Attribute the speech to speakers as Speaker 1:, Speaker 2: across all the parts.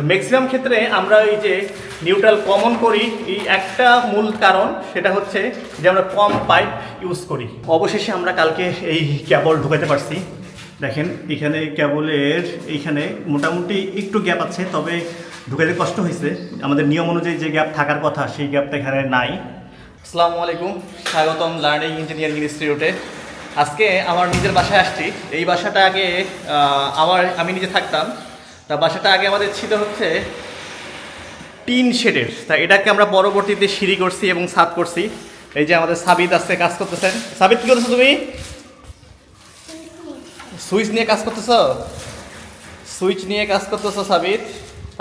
Speaker 1: Maximum ক্ষেত্রে আমরা এই যে নিউট্রাল কমন করি, এই একটা মূল কারণ সেটা হচ্ছে যে আমরা কম পাইপ ইউজ করি। অবশেষে আমরা কালকে এই কেবল ঢুকাতে পারছি। দেখেন, এখানে কেবলের এইখানে মোটামুটি একটু গ্যাপ আছে, তবে ঢুকাতে কষ্ট হয়েছে। আমাদের নিয়ম অনুযায়ী যে গ্যাপ থাকার কথা, সেই গ্যাপটা এখানে নাই। আসসালামু আলাইকুম, স্বাগতম লার্নিং ইঞ্জিনিয়ারিং ইনস্টিটিউটে আজকে আমার নিজের বাসায় আসছি। এই বাসাটা আগে আমার, আমি নিজে থাকতাম। তা বাসাটা আগে আমাদের ছিল হচ্ছে টিন শেডের। তা এটাকে আমরা পরবর্তীতে সিঁড়ি করছি এবং ছাদ করছি। এই যে আমাদের সাবিত আসছে কাজ করতেছেন সাবিত, কি করতেছো তুমি? সুইচ নিয়ে কাজ করতেছ? সুইচ নিয়ে কাজ করতেছো সাবিত?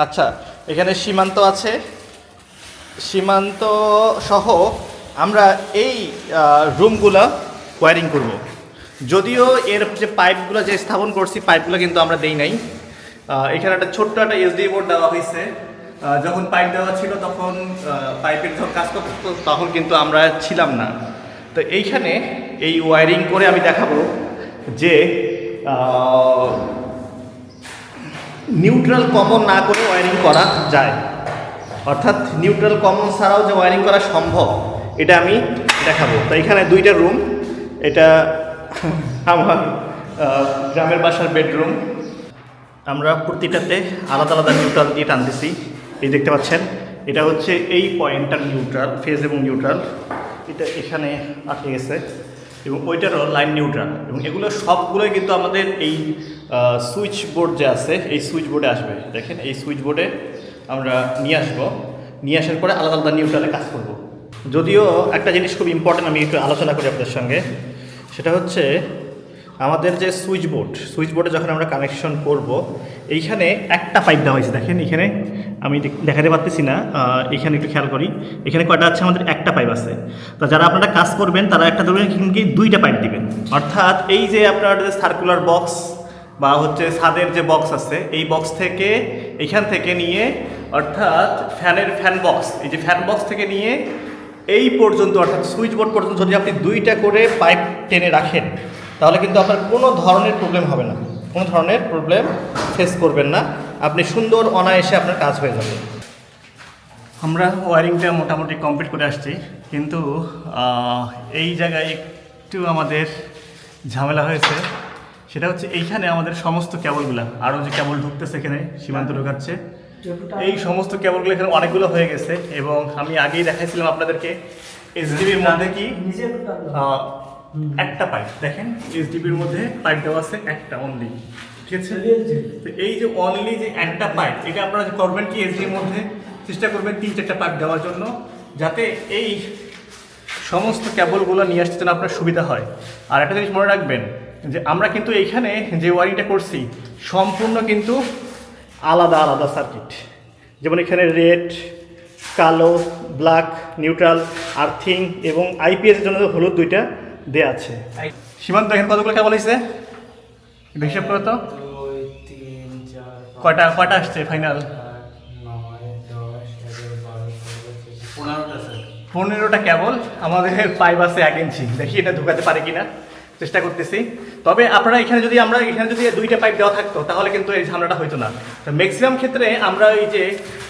Speaker 1: আচ্ছা এখানে সীমান্ত আছে। সীমান্ত সহ আমরা এই রুমগুলো ওয়ারিং করব। যদিও এর যে পাইপগুলো যে স্থাপন করছি, পাইপগুলো কিন্তু আমরা দেই নাই। এখানে একটা ছোট্ট একটা এসডি বোর্ড দেওয়া হয়েছে। যখন পাইপ দেওয়া ছিল তখন পাইপের যখন কাজ করতো তখন কিন্তু আমরা ছিলাম না। তো এইখানে এই ওয়ারিং করে আমি দেখাবো যে নিউট্রাল কমন না করে ওয়ারিং করা যায়। অর্থাৎ নিউট্রাল কমন ছাড়াও যে ওয়ারিং করা সম্ভব, এটা আমি দেখাবো। তো এখানে দুইটা রুম এটা আমার গ্রামের বাসার বেডরুম আমরা প্রতিটাতে আলাদা আলাদা নিউট্রাল দিয়ে টানতেছি এই দেখতে পাচ্ছেন, এটা হচ্ছে এই পয়েন্টটার নিউট্রাল ফেজ এবং নিউট্রাল এটা এখানে আটকে গেছে এবং ওইটারও লাইন নিউট্রাল এবং এগুলো সবগুলোই কিন্তু আমাদের এই সুইচ বোর্ড যে আছে, এই সুইচ বোর্ডে আসবে। দেখেন, এই সুইচ বোর্ডে আমরা নিয়ে আসব। নিয়ে আসার পরে আলাদা আলাদা নিউট্রালে কাজ করব। যদিও একটা জিনিস খুব ইম্পর্টেন্ট আমি একটু আলোচনা করি আপনাদের সঙ্গে। সেটা হচ্ছে আমাদের যে সুইচ বোর্ড সুইচ বোর্ডে যখন আমরা কানেকশন করব, এইখানে একটা পাইপ দেওয়া হয়েছে, দেখেন, এখানে আমি দেখ- দেখাতে পারতেছি না এখানে একটু খেয়াল করি, এখানে কয়টা আছে, আমাদের একটা পাইপ আছে। তো যারা আপনারা কাজ করবেন, তারা একটা ধরবেন এখানে দুইটা পাইপ দিবেন। অর্থাৎ এই যে আপনার যে সার্কুলার বক্স বা হচ্ছে ছাদের যে বক্স আছে, এই বক্স থেকে এখান থেকে নিয়ে, অর্থাৎ ফ্যানের ফ্যান বক্স এই যে ফ্যান বক্স থেকে নিয়ে এই পর্যন্ত, অর্থাৎ সুইচ বোর্ড পর্যন্ত যদি আপনি দুইটা করে পাইপ টেনে রাখেন তাহলে কিন্তু আপনার কোনো ধরনের প্রবলেম হবে না। কোনো ধরনের প্রবলেম ফেস করবেন না। আপনি সুন্দর অনায়াসে আপনার কাজ হয়ে যাবে। আমরা ওয়ারিংটা মোটামুটি কমপ্লিট করে আসছি। কিন্তু এই জায়গায় একটু আমাদের ঝামেলা হয়েছে। সেটা হচ্ছে এইখানে আমাদের সমস্ত কেবলগুলো আরও যে কেবল ঢুকতেছে এখানে সীমান্ত ঢুকাচ্ছে। এই সমস্ত কেবলগুলো এখানে অনেকগুলো হয়ে গেছে। এবং আমি আগেই দেখাইছিলাম আপনাদেরকে এসডিবির মধ্যে কি? একটা পাইপ দেখেন এসডিবির মধ্যে পাইপ দেওয়া আছে একটা অনলি ঠিক আছে? তো এই যে অনলি যে একটা পাইপ এটা আপনারা করবেন কি এসডির মধ্যে? চেষ্টা করবেন তিন চারটা পাইপ দেওয়ার জন্য যাতে এই সমস্ত কেবলগুলো নিয়ে আসতে যেন আপনার সুবিধা হয়। আর একটা জিনিস মনে রাখবেন যে আমরা কিন্তু এইখানে যে ওয়ারিংটা করছি সম্পূর্ণ কিন্তু আলাদা আলাদা সার্কিট যেমন এখানে রেড কালো ব্ল্যাক নিউট্রাল আর্থিং এবং আইপিএস এর জন্য হলুদ দুইটা দেয়া আছে। সীমান্ত এখানে কতগুলো কেবল হয়েছে? করো তো। কয়টা কয়টা আসছে ফাইনাল
Speaker 2: পনেরোটা
Speaker 1: কেবল আমাদের পাইপ আছে এক ইঞ্চি দেখি এটা ঢুকাতে পারে কিনা। চেষ্টা করতেছি। তবে আপনারা এখানে যদি আমরা, এখানে যদি দুইটা পাইপ দেওয়া থাকতো, তাহলে কিন্তু এই ঝামেলাটা হতো না। তো ম্যাক্সিমাম ক্ষেত্রে আমরা এই যে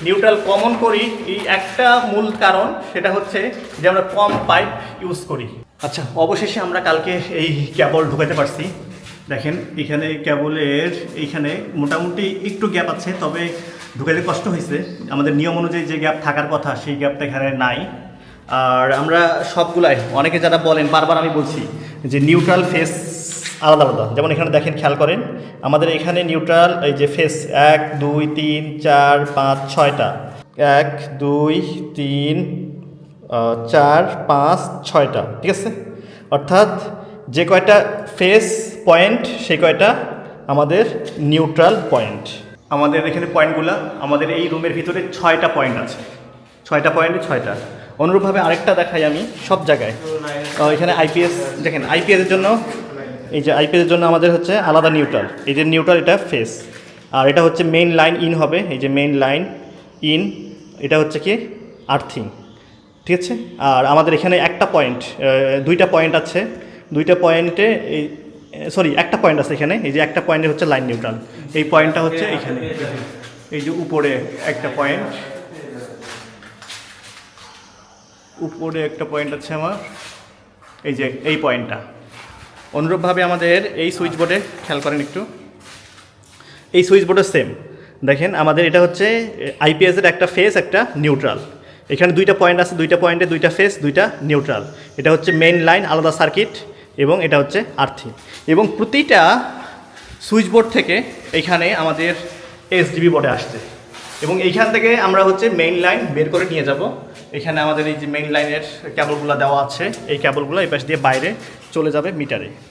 Speaker 1: নিউট্রাল কমন করি, এই একটা মূল কারণ, সেটা হচ্ছে যে আমরা কম পাইপ ইউজ করি। আচ্ছা অবশেষে আমরা কালকে এই কেবল ঢুকাতে পারছি। দেখেন, এখানে কেবলের এইখানে মোটামুটি একটু গ্যাপ আছে, তবে ঢুকাতে কষ্ট হয়েছে। আমাদের নিয়ম অনুযায়ী যে গ্যাপ থাকার কথা, সেই গ্যাপটা এখানে নাই। আর আমরা সবগুলাই, অনেকে যারা বলেন, বারবার আমি বলছি যে নিউট্রাল ফেস আলাদা আলাদা। যেমন এখানে দেখেন, খেয়াল করেন, আমাদের এখানে নিউট্রাল এই যে ফেস এক, দুই, তিন, চার, পাঁচ, ছয়টা। এক, দুই, তিন চার, পাঁচ, ছয়টা, ঠিক আছে? অর্থাৎ যে কয়টা ফেস পয়েন্ট, সেই কয়টা আমাদের নিউট্রাল পয়েন্ট। আমাদের এখানে পয়েন্টগুলো, আমাদের এই রুমের ভিতরে ছয়টা পয়েন্ট আছে। ছয়টা পয়েন্টে ছয়টা। অনুরূপভাবে আরেকটা দেখাই আমি সব জায়গায়। এখানে আইপিএস, দেখেন, আইপিএসের জন্য, এই যে আইপিএসের জন্য আমাদের হচ্ছে আলাদা নিউট্রাল। এই যে নিউট্রাল, এটা ফেস। আর এটা হচ্ছে মেইন লাইন ইন হবে, এই যে মেইন লাইন ইন, এটা হচ্ছে কি? আর্থিং। ঠিক আছে? আর আমাদের এখানে একটা পয়েন্ট দুইটা পয়েন্ট আছে। দুইটা পয়েন্টে এই সরি একটা পয়েন্ট আছে এখানে। এই যে একটা পয়েন্টে হচ্ছে লাইন নিউট্রাল এই পয়েন্টটা হচ্ছে এখানে। এই যে উপরে একটা পয়েন্ট উপরে একটা পয়েন্ট আছে আমার। এই যে এই পয়েন্টটা অনুরূপভাবে আমাদের এই সুইচ বোর্ডে খেয়াল করেন একটু। এই সুইচ বোর্ডও সেম দেখেন, আমাদের এটা হচ্ছে আইপিএসের একটা ফেস একটা নিউট্রাল এখানে দুইটা পয়েন্ট আছে, দুইটা পয়েন্টে দুইটা ফেস দুইটা নিউট্রাল এটা হচ্ছে মেইন লাইন আলাদা সার্কিট এবং এটা হচ্ছে আর্থিং এবং প্রতিটা সুইচ বোর্ড থেকে এখানে আমাদের এসডিবি বোর্ডে আসছে। এবং এইখান থেকে আমরা হচ্ছে মেইন লাইন বের করে নিয়ে যাব। এখানে আমাদের এই যে মেইন লাইনের কেবলগুলো দেওয়া আছে, এই ক্যাবলগুলো এই পাশ দিয়ে বাইরে চলে যাবে মিটারে